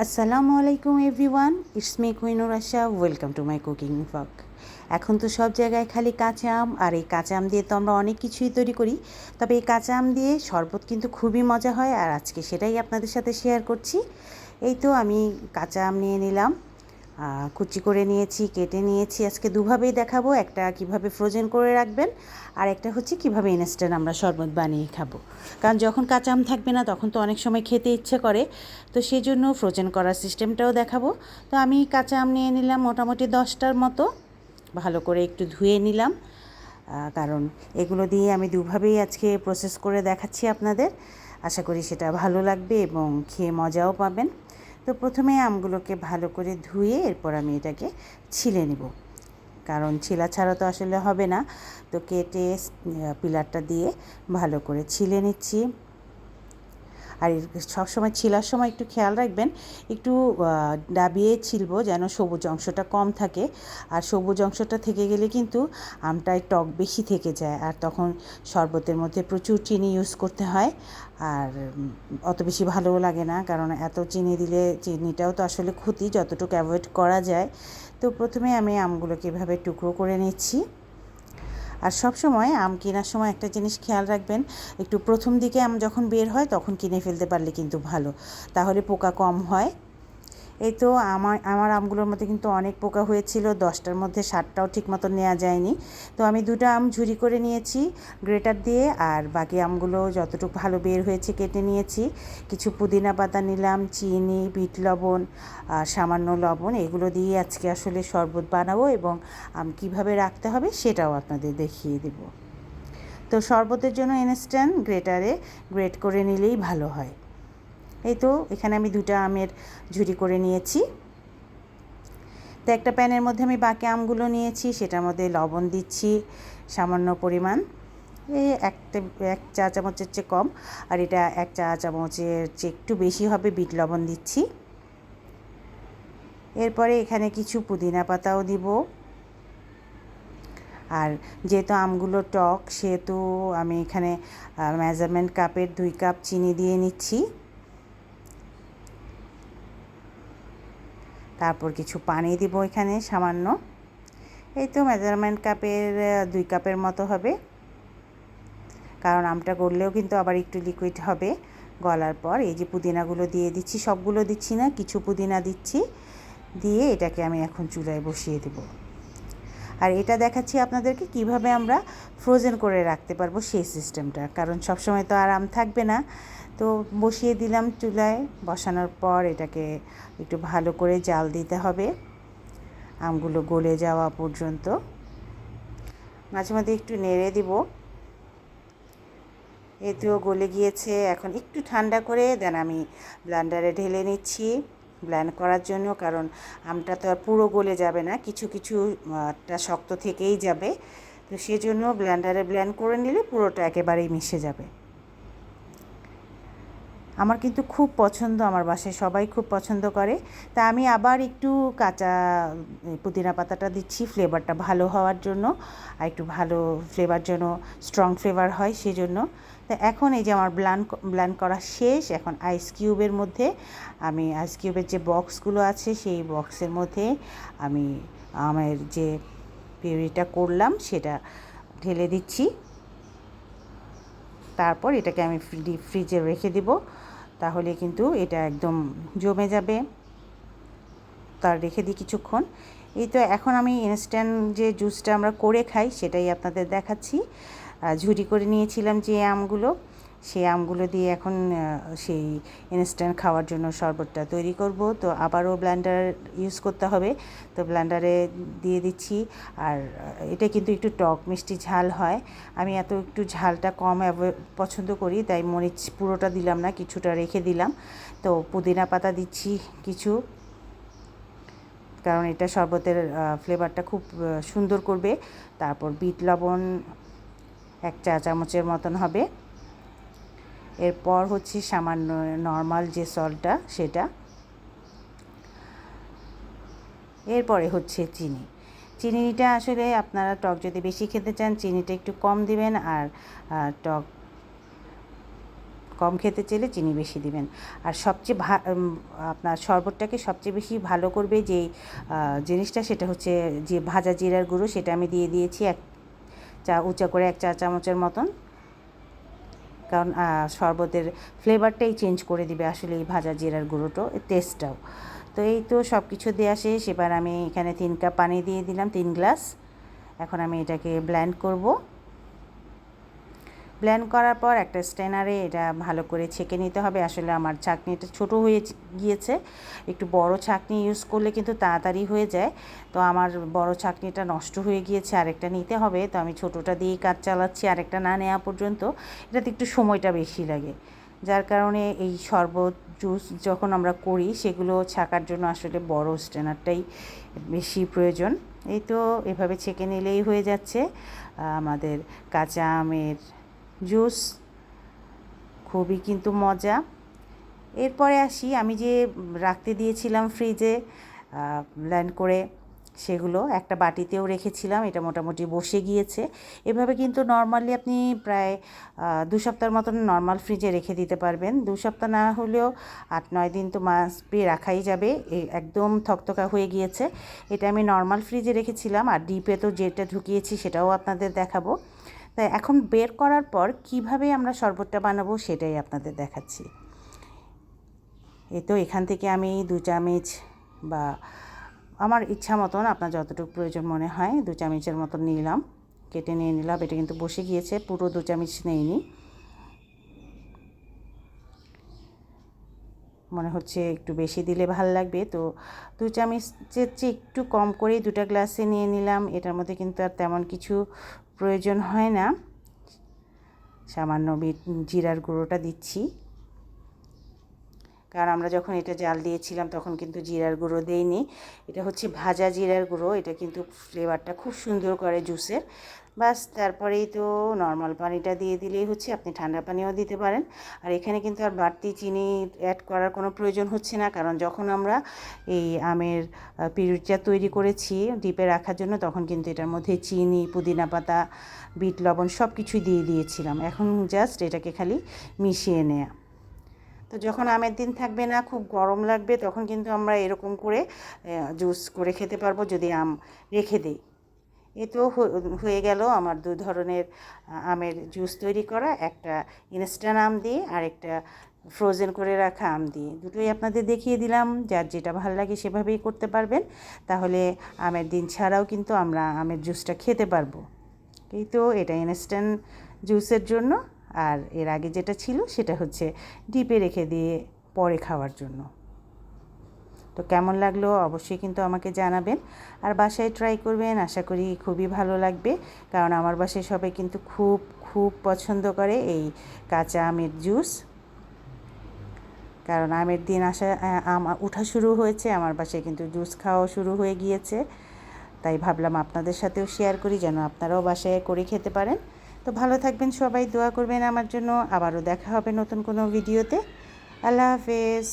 আসসালামু আলাইকুম everyone, it's me Kuinoor Asha welcome to my cooking blog. এখন তো সব জায়গায় খালি কাঁচা আম, আর এই কাঁচা আম দিয়ে তো আমরা অনেক কিছুই তৈরি করি। তবে এই কাঁচা আম দিয়ে শরবত কিন্তু খুবই মজা হয়, আর আজকে সেটাই আপনাদের সাথে শেয়ার করছি। এই তো আমি কাঁচা আম নিয়ে নিলাম। কুচি করে নিয়েছি, কেটে নিয়েছি। আজকে দুভাবেই দেখাবো, একটা কীভাবে ফ্রোজেন করে রাখবেন, আর একটা হচ্ছে কীভাবে ইনস্ট্যান্ট আমরা শরবত বানিয়ে খাব। কারণ যখন কাঁচা আম থাকবে না, তখন তো অনেক সময় খেতে ইচ্ছে করে। তো সেই জন্য ফ্রোজেন করার সিস্টেমটাও দেখাবো। তো আমি কাঁচা আম নিয়ে নিলাম মোটামুটি দশটার মতো। ভালো করে একটু ধুয়ে নিলাম। কারণ এগুলো দিয়ে আমি দুভাবেই আজকে প্রসেস করে দেখাচ্ছি আপনাদের। আশা করি সেটা ভালো লাগবে এবং খেয়ে মজাও পাবেন। তো প্রথমে আমগুলোকে ভালো করে ধুয়ে এরপর আমি এটাকে ছিলে নেব। কারণ ছিলা ছাড়া তো আসলে হবে না। তো কেটে পিলারটা দিয়ে ভালো করে ছিলে নিচ্ছি। আর সবসময় ছিলার সময় একটু খেয়াল রাখবেন, একটু ডাবিয়ে ছিলবো যেন সবুজ অংশটা কম থাকে। আর সবুজ অংশটা থেকে গেলে কিন্তু আমটায় টক বেশি থেকে যায় আর তখন শরবতের মধ্যে প্রচুর চিনি ইউজ করতে হয়। আর অত বেশি ভালোও লাগে না কারণ এত চিনি দিলে চিনিটাও তো আসলে ক্ষতি যতটুকু অ্যাভয়েড করা যায়। তো প্রথমে আমি আমগুলোকে এভাবে টুকরো করে নিচ্ছি। আর সব সময় আম কেনার সময় একটা জিনিস খেয়াল রাখবেন, একটু প্রথম দিকে আম যখন বের হয় তখন কিনে ফেলতে পারলে কিন্তু ভালো। তাহলে পোকা কম হয়। এই তো আমার আমার আমগুলোর মধ্যে কিন্তু অনেক পোকা হয়েছিল, দশটার মধ্যে সাতটাও ঠিক মতো নেওয়া যায়নি। তো আমি দুটো আম ঝুরি করে নিয়েছি, গ্রেটার দিয়ে, আর বাকি আমগুলো যতটুকু ভালো বের হয়েছে কেটে নিয়েছি। কিছু পুদিনা পাতা নিলাম, চিনি, বিট লবণ, আর সামান্য লবণ, এগুলো দিয়ে আজকে আসলে শরবত বানাবো এবং আম কীভাবে রাখতে হবে সেটাও আপনাদের দেখিয়ে দেব। তো শরবতের জন্য ইনস্ট্যান্ট গ্রেটারে, গ্রেট করে নিলেই ভালো হয়। এই তো, এখানে আমি দুটো আমের ঝুরি করে নিয়েছি। তো একটা প্যানের মধ্যে আমি বাকি আমগুলো নিয়েছি, সেটার মধ্যে লবণ দিচ্ছি, সামান্য পরিমাণ। এই একটা এক চা চামচের চেয়ে কম, আর এটা এক চা চামচের চেয়ে একটু বেশি হবে, বিট লবণ দিচ্ছি। এরপরে এখানে কিছু পুদিনা পাতাও দিব। আর যেহেতু আমগুলো টক, সেহেতু আমি এখানে মেজারমেন্ট কাপের দুই কাপ চিনি দিয়ে নিচ্ছি। তারপর কিছু পানি দিব এখানে সামান্য। এই তো মেজারমেন্ট কাপের দুই কাপের মতো হবে। কারণ আমটা গড়লেও কিন্তু আবার একটু লিকুইড হবে। গলার পর এই যে পুদিনাগুলো দিয়ে দিচ্ছি, সবগুলো দিচ্ছি না, কিছু পুদিনা দিচ্ছি। দিয়ে এটাকে আমি এখন চুলায় বসিয়ে দেব। আর এটা দেখাচ্ছি আপনাদেরকে কীভাবে আমরা ফ্রোজেন করে রাখতে পারব সেই সিস্টেমটা কারণ সবসময় তো আর আম থাকবে না। তো বসিয়ে দিলাম চুলায়। বসানোর পর এটাকে একটু ভালো করে জাল দিতে হবে। আমগুলো গলে যাওয়া পর্যন্ত। মাঝে মাঝে একটু নেড়ে দিব। এতেও গলে গিয়েছে। এখন একটু ঠান্ডা করে দেন আমি ব্লান্ডারে ঢেলে নিচ্ছি। ব্ল্যান্ড করার জন্য কারণ আমটা তো আর পুরো গলে যাবে না। কিছু কিছু আহ, টা শক্ত থেকেই যাবে। তো সেজন্য ব্ল্যান্ডারে ব্ল্যান্ড করে নিলে পুরোটা একেবারেই মিশে যাবে। আমার কিন্তু খুব পছন্দ আমার বাসায়, সবাই খুব পছন্দ করে। তা আমি আবার একটু কাঁচা পুদিনা পাতাটা দিচ্ছি ফ্লেভারটা ভালো হওয়ার জন্য, আর একটু ভালো ফ্লেভার জন্য স্ট্রং ফ্লেভার হয় সেজন্য। তা এখন এই যে আমার ব্লান ব্লান করা শেষ, এখন আইস কিউবের মধ্যে আমি আইস কিউবের যে বক্সগুলো আছে, সেই বক্সের মধ্যে আমি আমার যে পিউরিটা করলাম, সেটা ঢেলে দিচ্ছি। তারপর এটাকে আমি ডিপ ফ্রিজে রেখে দিব। তাহলে কিন্তু এটা একদম জমে যাবে। তার রেখে দিই কিছুক্ষণ। এই তো এখন আমি ইনস্ট্যান্ট যে জুসটা আমরা করে খাই, সেটাই আপনাদের দেখাচ্ছি। ঝুড়ি করে নিয়েছিলাম যে আমগুলো। সেই আমগুলো দিয়ে এখন সেই ইনস্ট্যান্ট খাওয়ার জন্য শরবতটা তৈরি করব। তো আবারও ব্ল্যান্ডার ইউজ করতে হবে। তো ব্ল্যান্ডারে দিয়ে দিচ্ছি। আর এটা কিন্তু একটু টক মিষ্টি ঝাল হয়। আমি এত একটু ঝালটা কম পছন্দ করি, তাই মরিচ পুরোটা দিলাম না, কিছুটা রেখে দিলাম। তো পুদিনা পাতা দিচ্ছি কিছু। কারণ এটা শরবতের ফ্লেভারটা খুব সুন্দর করবে। তারপর বিট লবণ এক চা চামচের মতন হবে। এরপর হচ্ছে সামান্য নর্মাল যে সল্টটা সেটা। এরপরে হচ্ছে চিনি। চিনিটা আসলে আপনারা টক যদি বেশি খেতে চান, চিনিটা একটু কম দিবেন আর টক কম খেতে চাইলে চিনি বেশি দিবেন। আর সবচেয়ে ভা আপনার শরবতটাকে সবচেয়ে বেশি ভালো করবে যে জিনিসটা সেটা হচ্ছে যে ভাজা জিরার গুঁড়ো, সেটা আমি দিয়ে দিয়েছি এক চা, উঁচা করে এক চা চামচের মতন। কারণ শরবতের ফ্লেভারটাই চেঞ্জ করে দিবে আসলে এই ভাজা জিরার গুঁড়োটো টেস্টটাও তো এই তো সব কিছু দেওয়া আসে এবার আমি এখানে তিন কাপ পানি দিয়ে দিলাম, তিন গ্লাস এখন আমি এটাকে ব্ল্যান্ড করব। ব্ল্যান্ড করার পর একটা স্ট্যানারে এটা ভালো করে ছেঁকে নিতে হবে। আসলে আমার ছাঁকনিটা ছোট হয়ে গিয়েছে। একটু বড় ছাঁকনি ইউজ করলে কিন্তু তাড়াতাড়ি হয়ে যায়। তো আমার বড় ছাঁকনিটা নষ্ট হয়ে গিয়েছে, আরেকটা নিতে হবে। তো আমি ছোটোটা দিয়েই কাজ চালাচ্ছি, আরেকটা না নেওয়া পর্যন্ত। এটাতে একটু সময়টা বেশি লাগে। যার কারণে এই শরবত জুস যখন আমরা করি, সেগুলো ছাকার জন্য আসলে বড় স্ট্যানারটাই বেশি প্রয়োজন। এই তো এভাবে ছেঁকে নিলেই হয়ে যাচ্ছে। আমাদের কাঁচা আমের জুস, খুবই কিন্তু মজা। এরপরে আসি, আমি যে রাখতে দিয়েছিলাম ফ্রিজে ব্ল্যান্ড করে সেগুলো, একটা বাটিতেও রেখেছিলাম, এটা মোটামুটি বসে গিয়েছে। এভাবে কিন্তু নর্মালি আপনি প্রায় দু সপ্তাহের মতন নর্মাল ফ্রিজে রেখে দিতে পারবেন। দু সপ্তাহ না হলেও আট, নয় দিন তো মাস পেয়ে রাখাই যাবে। একদম থকথকা হয়ে গিয়েছে। এটা আমি নর্মাল ফ্রিজে রেখেছিলাম, আর ডিপে তো যেটা ঢুকিয়েছি সেটাও আপনাদের দেখাবো। তাই এখন বের করার পর কীভাবে আমরা শরবতটা বানাবো সেটাই আপনাদের দেখাচ্ছি। এ তো এখান থেকে আমি দু চামচ বা আমার ইচ্ছা মতন আপনার যতটুকু প্রয়োজন মনে হয় দু চামচের মতন নিলাম, কেটে নিয়ে নিলাম, এটা কিন্তু বসে গিয়েছে, পুরো দু চামচ নেইনি। মনে হচ্ছে একটু বেশি দিলে ভালো লাগবে, তো দু চামচের চেয়ে একটু কম করেই দুটা গ্লাসে নিয়ে নিলাম, এটার মধ্যে কিন্তু আর তেমন কিছু প্রয়োজন হয় না। সামান্য জিরার গুঁড়োটা দিচ্ছি। কারণ আমরা যখন এটা জাল দিয়েছিলাম তখন কিন্তু জিরার গুঁড়ো দেইনি। এটা হচ্ছে ভাজা জিরার গুঁড়ো। এটা কিন্তু ফ্লেভারটা খুব সুন্দর করে জুসের বাস, তারপরেই তো নর্মাল পানিটা দিয়ে দিলেই হচ্ছে, আপনি ঠান্ডা পানিও দিতে পারেন। আর এখানে কিন্তু আর বাড়তি চিনি অ্যাড করার কোনো প্রয়োজন হচ্ছে না, কারণ যখন আমরা এই আমের পিরুটটা তৈরি করেছি ডিপে রাখার জন্য, তখন কিন্তু এটার মধ্যে চিনি, পুদিনা পাতা, বিট, লবণ সব কিছুই দিয়ে দিয়েছিলাম। এখন জাস্ট এটাকে খালি মিশিয়ে নেয়া। তো যখন আমের দিন থাকবে না, খুব গরম লাগবে, তখন কিন্তু আমরা এরকম করে জুস করে খেতে পারব, যদি আম রেখে দিই। এ তো হয়ে গেল আমার দু ধরনের আমের জুস তৈরি করা, একটা ইনস্ট্যান্ট আম দিয়ে আর একটা ফ্রোজেন করে রাখা আম দিয়ে। দুটোই আপনাদের দেখিয়ে দিলাম, যার যেটা ভালো লাগে সেভাবেই করতে পারবেন। তাহলে আমের দিন ছাড়াও কিন্তু আমরা আমের জুসটা খেতে পারব। এই তো এটা ইনস্ট্যান্ট জুসের জন্য, আর এর আগে যেটা ছিল সেটা হচ্ছে ডিপে রেখে দিয়ে পরে খাওয়ার জন্য। তো কেমন লাগল অবশ্যই কিন্তু আমাকে জানাবেন। আর বাসায় ট্রাই করবেন, আশা করি খুবই ভালো লাগবে। কারণ আমার বাসায় সবাই কিন্তু খুব খুব পছন্দ করে এই কাঁচা আমের জুস কারণ আমের দিন আসা আম, উঠা শুরু হয়েছে, আমার বাসায় কিন্তু জুস খাওয়া শুরু হয়ে গিয়েছে। তাই ভাবলাম আপনাদের সাথেও শেয়ার করি, যেন আপনারাও বাসায় করে খেতে পারেন। তো ভালো থাকবেন সবাই, দোয়া করবেন আমার জন্য। আবারও দেখা হবে নতুন কোনো ভিডিওতে আল্লাহ হাফেজ।